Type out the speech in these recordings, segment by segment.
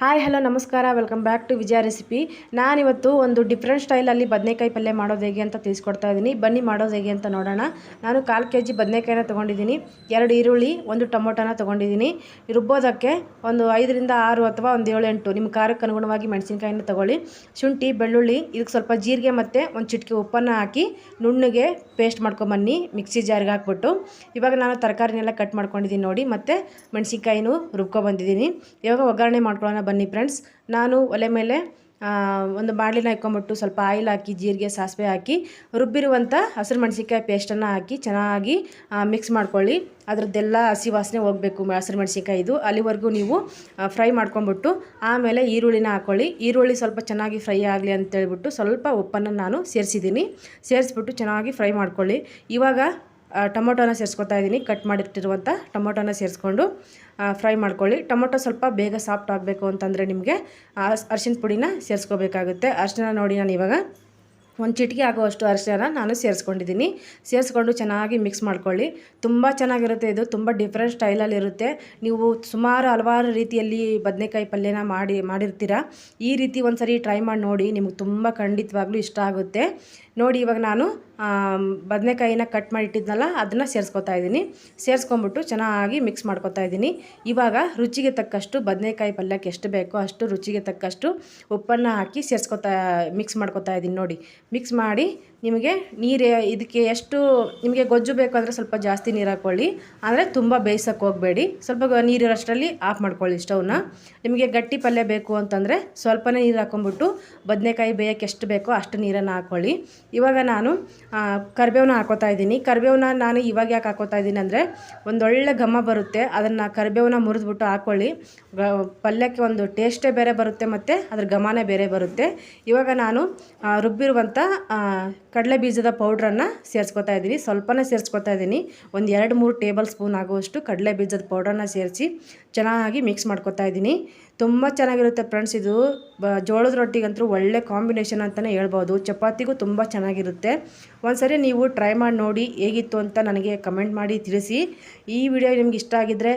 Hi hello ನಮಸ್ಕಾರ. Welcome back to Vijaya recipe ನಾನಿವತ್ತು ಒಂದು ಡಿಫ್ರೆಂಟ್ ಸ್ಟೈಲಲ್ಲಿ ಬದನೆಕಾಯಿ ಪಲ್ಯ ಮಾಡೋದು ಹೇಗೆ ಅಂತ ತಿಳಿಸ್ಕೊಡ್ತಾ ಇದ್ದೀನಿ ಬನ್ನಿ ಮಾಡೋದು ಹೇಗೆ ಅಂತ ನೋಡೋಣ. ನಾನು ಕಾಲು ಕೆ ಜಿ ಬದನೆಕಾಯಿನ ತೊಗೊಂಡಿದ್ದೀನಿ. ಎರಡು ಈರುಳ್ಳಿ, ಒಂದು ಟೊಮೊಟೊನ ತೊಗೊಂಡಿದ್ದೀನಿ. ರುಬ್ಬೋದಕ್ಕೆ ಒಂದು ಐದರಿಂದ ಆರು ಅಥವಾ ಒಂದು ಏಳು ಎಂಟು ನಿಮ್ಮ ಖಾರಕ್ಕೆ ಅನುಗುಣವಾಗಿ ಮೆಣಸಿನ್ಕಾಯಿನ ತೊಗೊಳ್ಳಿ. ಶುಂಠಿ, ಬೆಳ್ಳುಳ್ಳಿ, ಇದಕ್ಕೆ ಸ್ವಲ್ಪ ಜೀರಿಗೆ ಮತ್ತು ಒಂದು ಚಿಟಿಕೆ ಉಪ್ಪನ್ನು ಹಾಕಿ ನುಣ್ಣಗೆ ಪೇಸ್ಟ್ ಮಾಡ್ಕೊಂಬನ್ನಿ, ಮಿಕ್ಸಿ ಜಾರಿಗೆ ಹಾಕ್ಬಿಟ್ಟು. ಇವಾಗ ನಾನು ತರಕಾರಿನೆಲ್ಲ ಕಟ್ ಮಾಡ್ಕೊಂಡಿದ್ದೀನಿ ನೋಡಿ, ಮತ್ತು ಮೆಣಸಿನ್ಕಾಯಿನೂ ರುಬ್ಕೊಬಂದಿದ್ದೀನಿ. ಇವಾಗ ಒಗ್ಗರಣೆ ಮಾಡ್ಕೊಳ್ಳೋಣ ಬನ್ನಿ ಫ್ರೆಂಡ್ಸ್ ನಾನು ಒಲೆ ಮೇಲೆ ಒಂದು ಬಾಣಲಿನ ಇಟ್ಕೊಂಬಿಟ್ಟು ಸ್ವಲ್ಪ ಆಯಿಲ್ ಹಾಕಿ, ಜೀರಿಗೆ, ಸಾಸಿವೆ ಹಾಕಿ ರುಬ್ಬಿರುವಂಥ ಹಸಿರು ಮೆಣಸಿನ್ಕಾಯಿ ಪೇಸ್ಟನ್ನು ಹಾಕಿ, ಚೆನ್ನಾಗಿ ಮಿಕ್ಸ್ ಮಾಡ್ಕೊಳ್ಳಿ. ಅದರದ್ದೆಲ್ಲ ಹಸಿ ವಾಸನೆ ಹೋಗಬೇಕು ಹಸಿರು ಮೆಣಸಿನ್ಕಾಯಿದು ಅಲ್ಲಿವರೆಗೂ ನೀವು ಫ್ರೈ ಮಾಡ್ಕೊಂಬಿಟ್ಟು, ಆಮೇಲೆ ಈರುಳ್ಳಿನ ಹಾಕ್ಕೊಳ್ಳಿ ಈರುಳ್ಳಿ ಸ್ವಲ್ಪ ಚೆನ್ನಾಗಿ ಫ್ರೈ ಆಗಲಿ ಅಂತೇಳ್ಬಿಟ್ಟು ಸ್ವಲ್ಪ ಉಪ್ಪನ್ನು ನಾನು ಸೇರಿಸಿದ್ದೀನಿ. ಸೇರಿಸ್ಬಿಟ್ಟು ಚೆನ್ನಾಗಿ ಫ್ರೈ ಮಾಡ್ಕೊಳ್ಳಿ. ಇವಾಗ ಟೊಮೊಟೊನ ಸೇರಿಸ್ಕೊತಾ ಇದ್ದೀನಿ ಕಟ್ ಮಾಡಿಟ್ಟಿರುವಂಥ ಟೊಮೊಟೊನ ಸೇರಿಸ್ಕೊಂಡು ಫ್ರೈ ಮಾಡ್ಕೊಳ್ಳಿ. ಟೊಮೊಟೊ ಸ್ವಲ್ಪ ಬೇಗ ಸಾಫ್ಟ್ ಆಗಬೇಕು ಅಂತಂದರೆ ನಿಮಗೆ ಅರ್ಶಿನ ಪುಡಿನ ಸೇರಿಸ್ಕೋಬೇಕಾಗುತ್ತೆ. ಅರ್ಶಿನ ನೋಡಿ ನಾನು ಇವಾಗ ಒಂದು ಚಿಟಿಕೆ ಆಗುವಷ್ಟು ಅರಿಶಿನ ನಾನು ಸೇರಿಸ್ಕೊಂಡಿದ್ದೀನಿ. ಸೇರಿಸ್ಕೊಂಡು ಚೆನ್ನಾಗಿ ಮಿಕ್ಸ್ ಮಾಡ್ಕೊಳ್ಳಿ. ತುಂಬ ಚೆನ್ನಾಗಿರುತ್ತೆ ಇದು. ತುಂಬ ಡಿಫ್ರೆಂಟ್ ಸ್ಟೈಲಲ್ಲಿರುತ್ತೆ ನೀವು ಸುಮಾರು ಹಲವಾರು ರೀತಿಯಲ್ಲಿ ಬದನೆಕಾಯಿ ಪಲ್ಯನ ಮಾಡಿ, ಮಾಡಿರ್ತೀರ? ಈ ರೀತಿ ಒಂದು ಸರಿ ಟ್ರೈ ಮಾಡಿ ನೋಡಿ. ನಿಮ್ಗೆ ತುಂಬ ಖಂಡಿತವಾಗ್ಲೂ ಇಷ್ಟ ಆಗುತ್ತೆ. ನೋಡಿ, ಇವಾಗ ನಾನು ಬದನೆಕಾಯಿನ ಕಟ್ ಮಾಡಿ ಇಟ್ಟಿದ್ನಲ್ಲ, ಅದನ್ನು ಸೇರಿಸ್ಕೊತಾ ಇದ್ದೀನಿ. ಸೇರಿಸ್ಕೊಂಬಿಟ್ಟು ಚೆನ್ನಾಗಿ ಮಿಕ್ಸ್ ಮಾಡ್ಕೊತಾ ಇದ್ದೀನಿ. ಇವಾಗ ರುಚಿಗೆ ತಕ್ಕಷ್ಟು ಬದನೆಕಾಯಿ ಪಲ್ಯಕ್ಕೆ ಎಷ್ಟು ಬೇಕೋ ಅಷ್ಟು ರುಚಿಗೆ ತಕ್ಕಷ್ಟು ಉಪ್ಪನ್ನು ಹಾಕಿ ಸೇರಿಸ್ಕೊತಾ ಮಿಕ್ಸ್ ಮಾಡ್ಕೊತಾ ಇದ್ದೀನಿ ನೋಡಿ. ಮಿಕ್ಸ್ ಮಾಡಿ ನಿಮಗೆ ನೀರು, ಇದಕ್ಕೆ ಎಷ್ಟು, ನಿಮಗೆ ಗೊಜ್ಜು ಬೇಕು ಅಂದರೆ ಸ್ವಲ್ಪ ಜಾಸ್ತಿ ನೀರು ಹಾಕ್ಕೊಳ್ಳಿ ಅಂದರೆ ತುಂಬ ಬೇಯಿಸೋಕ್ಕೆ ಹೋಗಬೇಡಿ. ಸ್ವಲ್ಪ ನೀರಿರೋಷ್ಟರಲ್ಲಿ ಆಫ್ ಮಾಡ್ಕೊಳ್ಳಿ ಸ್ಟವ್ನ. ನಿಮಗೆ ಗಟ್ಟಿ ಪಲ್ಯ ಬೇಕು ಅಂತಂದರೆ ಸ್ವಲ್ಪನೇ ನೀರು ಹಾಕ್ಕೊಂಬಿಟ್ಟು ಬದನೆಕಾಯಿ ಬೇಯೋಕ್ಕೆ ಎಷ್ಟು ಬೇಕೋ ಅಷ್ಟು ನೀರನ್ನು ಹಾಕ್ಕೊಳ್ಳಿ ಇವಾಗ ನಾನು ಕರಿಬೇವನ್ನ ಹಾಕೋತಾ ಇದ್ದೀನಿ. ಕರಿಬೇವನ್ನ ನಾನು ಇವಾಗ ಯಾಕೆ ಹಾಕೋತಾ ಇದ್ದೀನಿ ಅಂದರೆ ಒಂದೊಳ್ಳೆ ಘಮ ಬರುತ್ತೆ. ಅದನ್ನು ಕರಿಬೇವನ್ನ ಮುರಿದ್ಬಿಟ್ಟು ಹಾಕ್ಕೊಳ್ಳಿ ಪಲ್ಯಕ್ಕೆ ಒಂದು ಟೇಸ್ಟೇ ಬೇರೆ ಬರುತ್ತೆ ಮತ್ತು ಅದ್ರ ಘಮನೇ ಬೇರೆ ಬರುತ್ತೆ. ಇವಾಗ ನಾನು ರುಬ್ಬಿರುವಂಥ ಕಡಲೆ ಬೀಜದ ಪೌಡ್ರನ್ನು ಸೇರಿಸ್ಕೊತಾ ಇದ್ದೀನಿ. ಸ್ವಲ್ಪನೇ ಸೇರಿಸ್ಕೊತಾ ಇದ್ದೀನಿ. ಒಂದು ಎರಡು, ಮೂರು ಟೇಬಲ್ ಸ್ಪೂನ್ ಆಗುವಷ್ಟು ಕಡಲೆ ಬೀಜದ ಪೌಡ್ರನ್ನ ಸೇರಿಸಿ ಚೆನ್ನಾಗಿ ಮಿಕ್ಸ್ ಮಾಡ್ಕೊತಾ ಇದ್ದೀನಿ. ತುಂಬ ಚೆನ್ನಾಗಿರುತ್ತೆ ಫ್ರೆಂಡ್ಸ್ ಇದು. ಜೋಳದ ರೊಟ್ಟಿಗಂತೂ ಒಳ್ಳೆ ಕಾಂಬಿನೇಷನ್ ಅಂತಲೇ ಹೇಳ್ಬೋದು. ಚಪಾತಿಗೂ ತುಂಬ ಚೆನ್ನಾಗಿರುತ್ತೆ. ಒಂದ್ಸರಿ ನೀವು ಟ್ರೈ ಮಾಡಿ ನೋಡಿ ಹೇಗಿತ್ತು ಅಂತ ನನಗೆ ಕಮೆಂಟ್ ಮಾಡಿ ತಿಳಿಸಿ. ಈ ವಿಡಿಯೋ ನಿಮ್ಗೆ ಇಷ್ಟ ಆಗಿದ್ದರೆ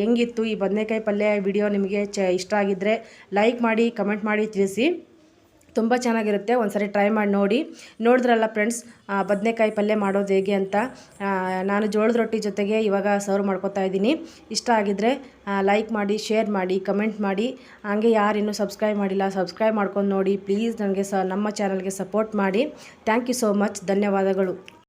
ಹೆಂಗಿತ್ತು ಈ ಬದನೆಕಾಯಿ ಪಲ್ಯ ವಿಡಿಯೋ ನಿಮಗೆ ಇಷ್ಟ ಆಗಿದ್ದರೆ ಲೈಕ್ ಮಾಡಿ ಕಮೆಂಟ್ ಮಾಡಿ ತಿಳಿಸಿ. ತುಂಬ ಚೆನ್ನಾಗಿರುತ್ತೆ. ಒಂದ್ಸರಿ ಟ್ರೈ ಮಾಡಿ ನೋಡಿ. ನೋಡಿದ್ರಲ್ಲ ಫ್ರೆಂಡ್ಸ್ ಬದನೆಕಾಯಿ ಪಲ್ಯ ಮಾಡೋದು ಹೇಗೆ ಅಂತ. ನಾನು ಜೋಳದ ರೊಟ್ಟಿ ಜೊತೆಗೆ ಇವಾಗ ಸರ್ವ್ ಮಾಡ್ಕೊತಾ ಇದ್ದೀನಿ. ಇಷ್ಟ ಆಗಿದ್ದರೆ ಲೈಕ್ ಮಾಡಿ ಶೇರ್ ಮಾಡಿ ಕಮೆಂಟ್ ಮಾಡಿ. ಹಾಗೆ ಯಾರು ಇನ್ನೂ ಸಬ್ಸ್ಕ್ರೈಬ್ ಮಾಡಿಲ್ಲ ಸಬ್ಸ್ಕ್ರೈಬ್ ಮಾಡ್ಕೊಂಡು ನೋಡಿ. ಪ್ಲೀಸ್ ನನಗೆ ಸ, ನಮ್ಮ ಚಾನಲ್ಗೆ ಸಪೋರ್ಟ್ ಮಾಡಿ. ಥ್ಯಾಂಕ್ ಯು ಸೋ ಮಚ್ ಧನ್ಯವಾದಗಳು.